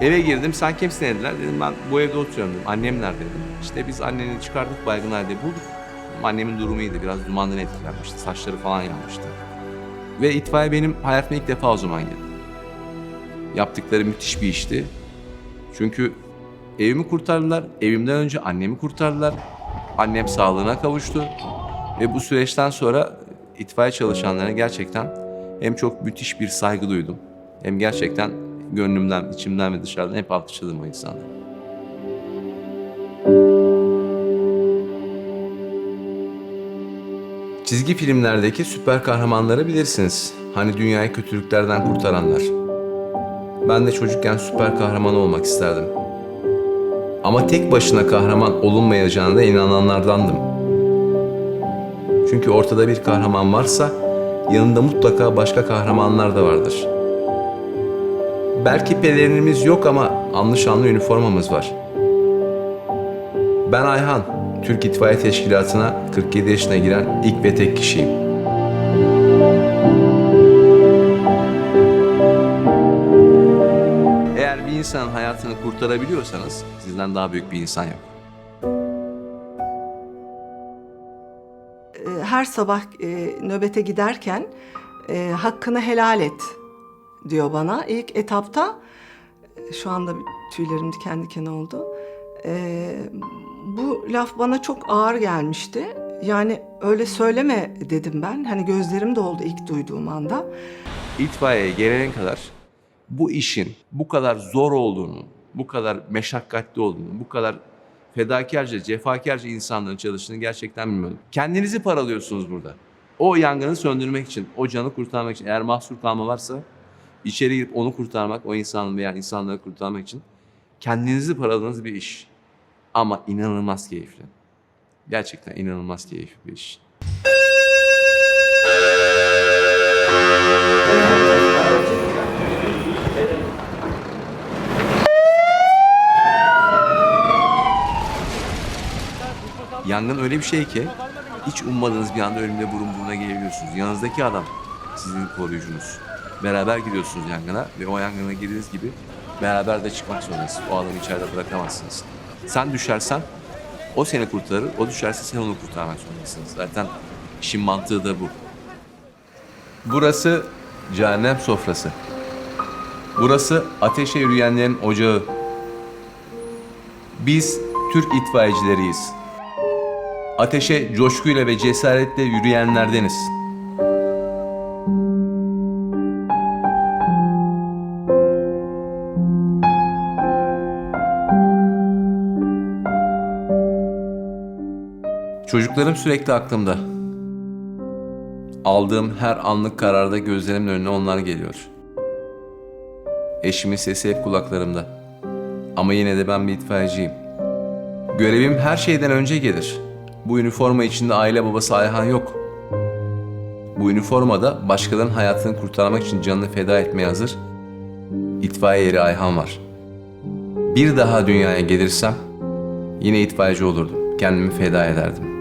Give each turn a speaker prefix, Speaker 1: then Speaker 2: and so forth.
Speaker 1: Eve girdim. Sen kimsin dediler. Dedim ben bu evde oturuyorum dedim. Annem nerede dedim. İşte biz anneni çıkardık baygın halde bulduk. Annemin durumu iyiydi. Biraz dumandan etkilenmişti. Saçları falan yanmıştı. Ve itfaiye benim hayatıma ilk defa o zaman girdi. Yaptıkları müthiş bir işti. Çünkü evimi kurtardılar. Evimden önce annemi kurtardılar. Annem sağlığına kavuştu. Ve bu süreçten sonra itfaiye çalışanlarına gerçekten hem çok müthiş bir saygı duydum. Hem gerçekten gönlümden, içimden ve dışarıdan hep alkışladım o insanları. Çizgi filmlerdeki süper kahramanları bilirsiniz. Hani dünyayı kötülüklerden kurtaranlar. Ben de çocukken süper kahraman olmak isterdim. Ama tek başına kahraman olunmayacağına da inananlardandım. Çünkü ortada bir kahraman varsa yanında mutlaka başka kahramanlar da vardır. Belki pelerinimiz yok ama anlı şanlı üniformamız var. Ben Ayhan, Türk İtfaiye Teşkilatı'na 47 yaşına giren ilk ve tek kişiyim. Eğer bir insanın hayatını kurtarabiliyorsanız sizden daha büyük bir insan yok.
Speaker 2: E, her sabah e, nöbete giderken e, hakkını helal et diyor bana. İlk etapta şu anda tüylerim diken diken oldu. E, bu laf bana çok ağır gelmişti. Yani öyle söyleme dedim ben. Hani gözlerim doldu ilk duyduğum anda.
Speaker 1: İtfaiyeye gelene kadar bu işin bu kadar zor olduğunu, bu kadar meşakkatli olduğunu, bu kadar fedakarca, cefakarca insanların çalıştığını gerçekten bilmiyordum. Kendinizi paralıyorsunuz burada. O yangını söndürmek için, o canı kurtarmak için eğer mahsur kalma varsa içeri girip onu kurtarmak, o insanı veya insanları kurtarmak için kendinizi paraladığınız bir iş. Ama inanılmaz keyifli. Gerçekten inanılmaz keyifli bir iş. Yangın öyle bir şey ki hiç ummadığınız bir anda önünde burun buruna gelebiliyorsunuz. Yanınızdaki adam sizin koruyucunuz. Beraber gidiyorsunuz yangına ve o yangına girdiğiniz gibi beraber de çıkmak zorundasınız. O adamı içeride bırakamazsınız. Sen düşersen o seni kurtarır, o düşerse sen onu kurtarmak zorundasınız. Zaten işin mantığı da bu. Burası cehennem sofrası. Burası ateşe yürüyenlerin ocağı. Biz Türk itfaiyecileriyiz. Ateşe coşkuyla ve cesaretle yürüyenlerdeniz. Çocuklarım sürekli aklımda. Aldığım her anlık kararda gözlerimin önüne onlar geliyor. Eşimin sesi hep kulaklarımda. Ama yine de ben bir itfaiyeciyim. Görevim her şeyden önce gelir. Bu üniforma içinde aile babası Ayhan yok. Bu üniformada başkalarının hayatını kurtarmak için canını feda etmeye hazır. İtfaiye yeri Ayhan var. Bir daha dünyaya gelirsem yine itfaiyeci olurdum. Kendimi feda ederdim.